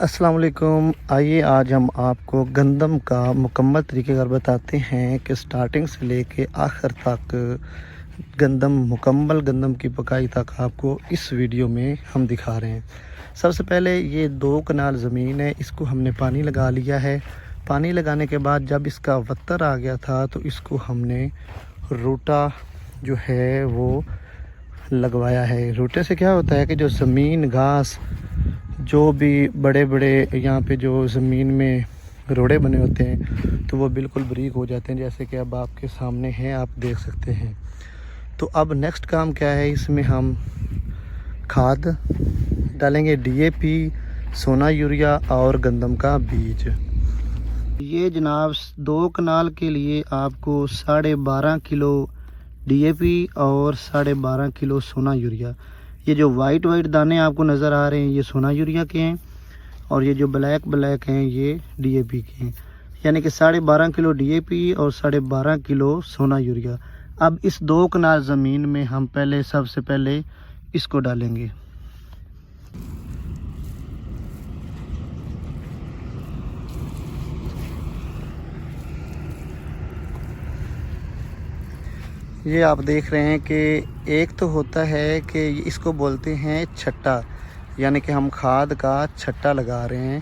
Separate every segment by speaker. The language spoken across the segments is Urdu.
Speaker 1: السلام علیکم۔ آئیے آج ہم آپ کو گندم کا مکمل طریقہ کار بتاتے ہیں کہ سٹارٹنگ سے لے کے آخر تک گندم، مکمل گندم کی پکائی تک آپ کو اس ویڈیو میں ہم دکھا رہے ہیں۔ سب سے پہلے یہ دو کنال زمین ہے، اس کو ہم نے پانی لگا لیا ہے۔ پانی لگانے کے بعد جب اس کا وتر آ گیا تھا تو اس کو ہم نے روٹا جو ہے وہ لگوایا ہے۔ روٹے سے کیا ہوتا ہے کہ جو زمین، گھاس جو بھی بڑے بڑے یہاں پہ جو زمین میں روڑے بنے ہوتے ہیں، تو وہ بالکل بریک ہو جاتے ہیں، جیسے کہ اب آپ کے سامنے ہیں، آپ دیکھ سکتے ہیں۔ تو اب نیکسٹ کام کیا ہے، اس میں ہم کھاد ڈالیں گے ڈی اے پی سونا یوریا اور گندم کا بیج۔ یہ جناب دو کنال کے لیے آپ کو ساڑھے بارہ کلو ڈی اے پی اور ساڑھے بارہ کلو سونا یوریا۔ یہ جو وائٹ وائٹ دانے آپ کو نظر آ رہے ہیں، یہ سونا یوریا کے ہیں اور یہ جو بلیک بلیک ہیں، یہ ڈی اے پی کے ہیں۔ یعنی کہ ساڑھے بارہ کلو ڈی اے پی اور ساڑھے بارہ کلو سونا یوریا۔ اب اس دو کنال زمین میں ہم پہلے، سب سے پہلے اس کو ڈالیں گے۔ یہ آپ دیکھ رہے ہیں کہ ایک تو ہوتا ہے کہ اس کو بولتے ہیں چھٹا یعنی کہ ہم کھاد کا چھٹا لگا رہے ہیں۔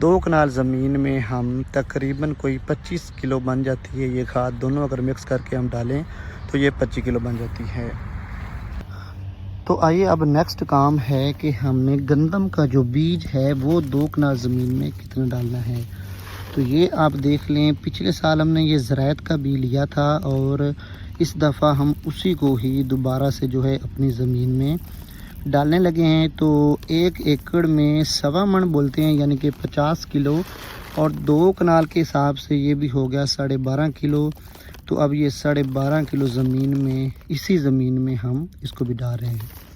Speaker 1: دو کنال زمین میں ہم تقریباً کوئی پچیس کلو بن جاتی ہے یہ کھاد۔ دونوں اگر مکس کر کے ہم ڈالیں تو یہ پچیس کلو بن جاتی ہے۔ تو آئیے اب نیکسٹ کام ہے کہ ہم نے گندم کا جو بیج ہے وہ دو کنال زمین میں کتنا ڈالنا ہے۔ تو یہ آپ دیکھ لیں، پچھلے سال ہم نے یہ زراعت کا بی لیا تھا اور اس دفعہ ہم اسی کو ہی دوبارہ سے جو ہے اپنی زمین میں ڈالنے لگے ہیں۔ تو ایک ایکڑ میں سوا من بولتے ہیں یعنی کہ پچاس کلو، اور دو کنال کے حساب سے یہ بھی ہو گیا ساڑھے بارہ کلو۔ تو اب یہ ساڑھے بارہ کلو زمین میں، اسی زمین میں ہم اس کو بھی ڈال رہے ہیں۔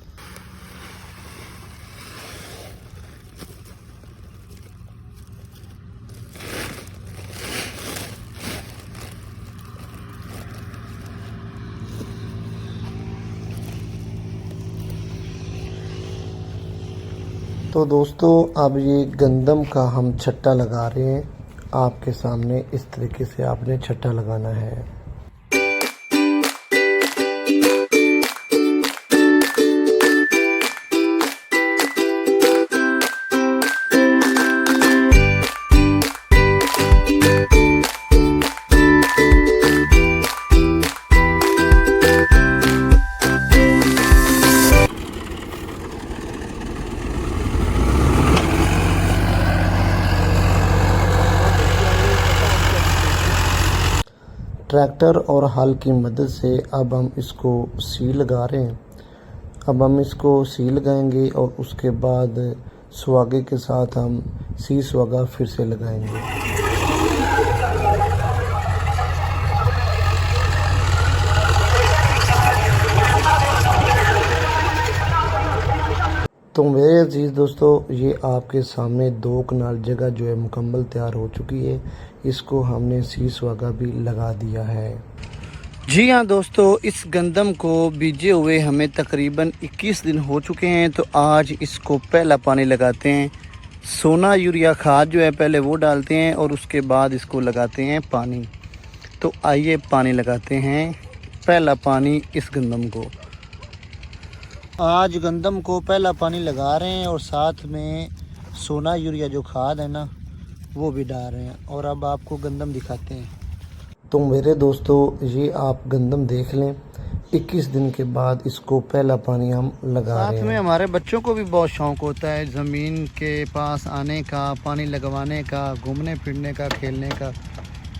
Speaker 1: تو دوستو، اب یہ گندم کا ہم چھٹا لگا رہے ہیں۔ آپ کے سامنے اس طریقے سے آپ نے چھٹا لگانا ہے۔ ٹریکٹر اور ہل کی مدد سے اب ہم اس کو سی لگا رہے ہیں۔ اب ہم اس کو سی لگائیں گے اور اس کے بعد سواگے کے ساتھ ہم سی سواگا پھر سے لگائیں گے۔ تو میرے عزیز دوستو، یہ آپ کے سامنے دو کنال جگہ جو ہے مکمل تیار ہو چکی ہے۔ اس کو ہم نے سیس واگا بھی لگا دیا ہے۔ جی ہاں دوستو، اس گندم کو بیجے ہوئے ہمیں تقریباً اکیس دن ہو چکے ہیں۔ تو آج اس کو پہلا پانی لگاتے ہیں۔ سونا یوریا کھاد جو ہے پہلے وہ ڈالتے ہیں اور اس کے بعد اس کو لگاتے ہیں پانی۔ تو آئیے پانی لگاتے ہیں۔ پہلا پانی اس گندم کو۔ آج گندم کو پہلا پانی لگا رہے ہیں اور ساتھ میں سونا یوریا جو کھاد ہے نا وہ بھی ڈال رہے ہیں۔ اور اب آپ کو گندم دکھاتے ہیں۔ تو میرے دوستو یہ آپ گندم دیکھ لیں۔ اکیس دن کے بعد اس کو پہلا پانی ہم لگا رہے ہیں۔ ساتھ میں ہمارے بچوں کو بھی بہت شوق ہوتا ہے زمین کے پاس آنے کا پانی لگوانے کا گھومنے پھرنے کا کھیلنے کا۔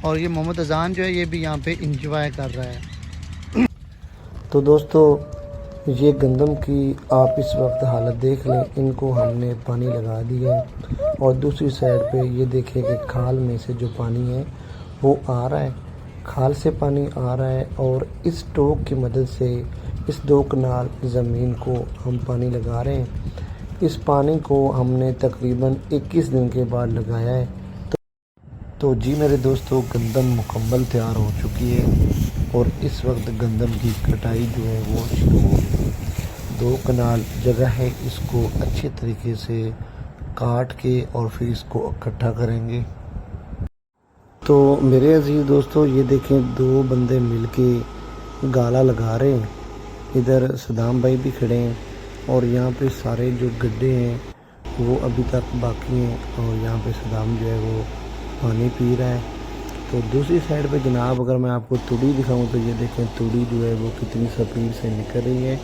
Speaker 1: اور یہ محمد اذان جو ہے یہ بھی یہاں پہ انجوائے کر رہا ہے۔ تو دوستو یہ گندم کی آپ اس وقت حالت دیکھ لیں، ان کو ہم نے پانی لگا دیا ہے۔ اور دوسری سائڈ پہ یہ دیکھیں کہ کھال میں سے جو پانی ہے، وہ آ رہا ہے۔ کھال سے پانی آ رہا ہے اور اس ٹوک کی مدد سے اس دو کنال زمین کو ہم پانی لگا رہے ہیں۔ اس پانی کو ہم نے تقریباً اکیس دن کے بعد لگایا ہے۔ تو جی میرے دوستو، گندم مکمل تیار ہو چکی ہے۔ اور اس وقت گندم کی کٹائی جو ہے وہ شروع ہو دو کنال جگہ ہے اس کو اچھے طریقے سے کاٹ کے اور پھر اس کو اکٹھا کریں گے۔ تو میرے عزیز دوستو، یہ دیکھیں، دو بندے مل کے گالا لگا رہے ہیں۔ ادھر صدام بھائی بھی کھڑے ہیں اور یہاں پہ سارے جو گڈھے ہیں وہ ابھی تک باقی ہیں اور یہاں پہ صدام جو ہے وہ پانی پی رہا ہے۔ تو دوسری سائڈ پہ جناب اگر میں آپ کو تڑی دکھاؤں تو یہ دیکھیں تڑی جو ہے وہ کتنی سپیڈ سے نکل رہی ہے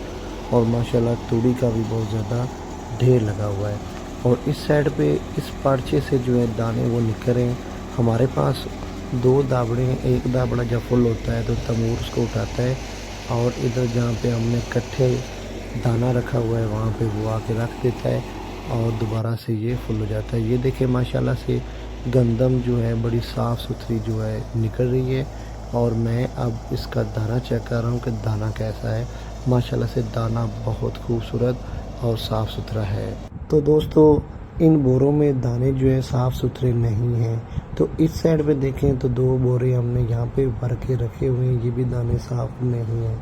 Speaker 1: اور ماشاءاللہ تڑی کا بھی بہت زیادہ ڈھیر لگا ہوا ہے اور اس سائڈ پہ اس پارچے سے جو ہے دانے وہ نکل رہے ہیں۔ ہمارے پاس دو دابڑے ہیں، ایک دابڑا جب فل ہوتا ہے تو تمور اس کو اٹھاتا ہے اور ادھر جہاں پہ ہم نے کٹھے دانہ رکھا ہوا ہے وہاں پہ وہ آ کے رکھ دیتا ہے اور دوبارہ سے یہ فل ہو جاتا ہے۔ یہ دیکھیں ماشاءاللہ سے گندم جو ہے، بڑی صاف ستھری جو ہے، نکل رہی ہے۔ اور میں اب اس کا دانہ چیک کر رہا ہوں کہ دانہ کیسا ہے۔ ماشاءاللہ سے دانہ بہت خوبصورت اور صاف ستھرا ہے۔ تو دوستو، ان بوروں میں دانے جو ہیں صاف ستھرے نہیں ہیں۔ تو اس سائڈ پہ دیکھیں تو دو بورے ہم نے یہاں پہ بھر کے رکھے ہوئے ہیں، یہ بھی دانے صاف نہیں ہیں۔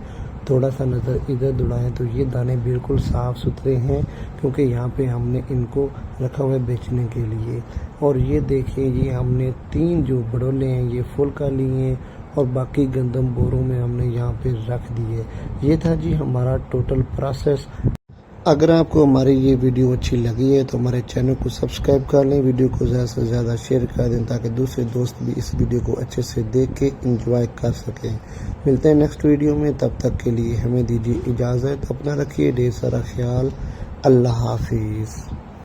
Speaker 1: تھوڑا سا نظر ادھر دڑائیں تو یہ دانے بالکل صاف ستھرے ہیں کیونکہ یہاں پہ ہم نے ان کو رکھا ہوا ہے بیچنے کے لیے۔ اور یہ دیکھیں، یہ ہم نے تین جو بڑولے ہیں، یہ فل کا لیے ہیں اور باقی گندم بوروں میں ہم نے یہاں پہ رکھ دیے۔ یہ تھا جی ہمارا ٹوٹل پروسیس اگر آپ کو ہماری یہ ویڈیو اچھی لگی ہے تو ہمارے چینل کو سبسکرائب کر لیں، ویڈیو کو زیادہ سے زیادہ شیئر کر دیں تاکہ دوسرے دوست بھی اس ویڈیو کو اچھے سے دیکھ کے انجوائے کر سکیں۔ ملتے ہیں نیکسٹ ویڈیو میں، تب تک کے لیے ہمیں دیجیے اجازت، اپنا رکھیے، ڈھیر سارا خیال۔ اللہ حافظ۔